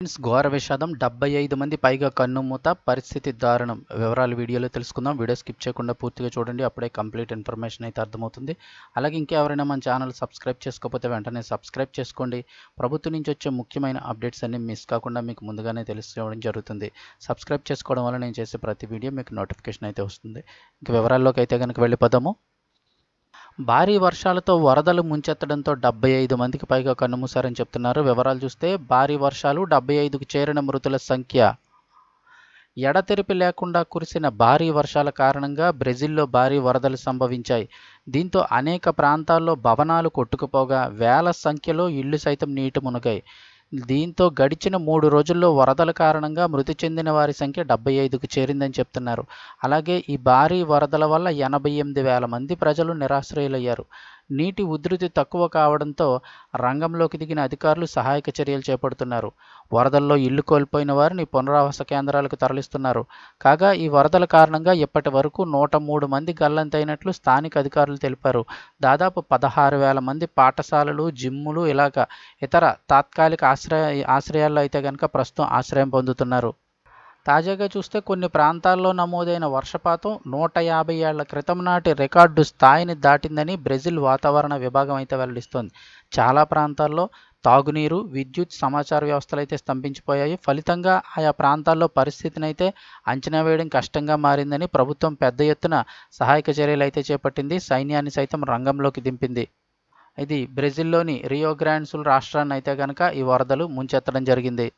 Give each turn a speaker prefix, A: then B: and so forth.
A: Friends ఘోర విషాదం. డెబ్బై ఐదు మంది పైగా కన్నుమూత పరిస్థితి దారుణం. వివరాలు వీడియోలో తెలుసుకుందాం. వీడియో స్కిప్ చేయకుండా పూర్తిగా చూడండి. అప్పుడే కంప్లీట్ ఇన్ఫర్మేషన్ అయితే అర్థమవుతుంది. అలాగే ఇంకెవరైనా మన ఛానల్ సబ్స్క్రైబ్ చేసుకోకపోతే వెంటనే సబ్స్క్రైబ్ చేసుకోండి. ప్రభుత్వం నుంచి వచ్చే ముఖ్యమైన అప్డేట్స్ అన్ని మిస్ కాకుండా మీకు ముందుగానే తెలుసుకోవడం జరుగుతుంది. సబ్స్క్రైబ్ చేసుకోవడం వల్ల నేను చేసే ప్రతి వీడియో మీకు నోటిఫికేషన్ అయితే వస్తుంది. ఇంక వివరాల్లోకి అయితే కనుక వెళ్ళిపోదాము. భారీ వర్షాలతో వరదలు ముంచెత్తడంతో డెబ్బై ఐదు మందికి పైగా కన్నుమూశారని చెప్తున్నారు. వివరాలు చూస్తే భారీ వర్షాలు డెబ్బై ఐదుకు చేరిన మృతుల సంఖ్య ఎడతెరిపి లేకుండా కురిసిన భారీ వర్షాల కారణంగా బ్రెజిల్లో భారీ వరదలు సంభవించాయి. దీంతో అనేక ప్రాంతాల్లో భవనాలు కొట్టుకుపోగా వేల సంఖ్యలో ఇళ్ళు సైతం నీటి మునిగాయి. దీంతో గడిచిన మూడు రోజుల్లో వరదల కారణంగా మృతి చెందిన వారి సంఖ్య డెబ్బై ఐదుకు చేరిందని చెప్తున్నారు. అలాగే ఈ భారీ వరదల వల్ల ఎనభై ఎనిమిది వేల మంది ప్రజలు నిరాశ్రయులయ్యారు. నీటి ఉధృతి తక్కువ కావడంతో రంగంలోకి దిగిన అధికారులు సహాయక చర్యలు చేపడుతున్నారు. వరదల్లో ఇల్లు కోల్పోయిన వారిని పునరావాస కేంద్రాలకు తరలిస్తున్నారు. కాగా ఈ వరదల కారణంగా ఇప్పటి వరకు నూట మూడు మంది గల్లంతైనట్లు స్థానిక అధికారులు తెలిపారు. దాదాపు పదహారు వేల మంది పాఠశాలలు జిమ్ములు ఇలాగ ఇతర తాత్కాలిక ఆశ్రయ ఆశ్రయాల్లో అయితే కనుక ప్రస్తుతం ఆశ్రయం పొందుతున్నారు. తాజాగా చూస్తే కొన్ని ప్రాంతాల్లో నమోదైన వర్షపాతం నూట యాభై ఏళ్ళ క్రితం నాటి రికార్డు స్థాయిని దాటిందని బ్రెజిల్ వాతావరణ విభాగం అయితే వెల్లడిస్తోంది. చాలా ప్రాంతాల్లో తాగునీరు విద్యుత్ సమాచార వ్యవస్థలు అయితే స్తంభించిపోయాయి. ఫలితంగా ఆయా ప్రాంతాల్లో పరిస్థితిని అయితే అంచనా వేయడం కష్టంగా మారిందని ప్రభుత్వం పెద్ద ఎత్తున సహాయక చర్యలు అయితే చేపట్టింది. సైన్యాన్ని సైతం రంగంలోకి దింపింది. ఇది బ్రెజిల్లోని రియో గ్రాండ్సుల్ రాష్ట్రాన్ని అయితే కనుక ఈ వరదలు ముంచెత్తడం జరిగింది.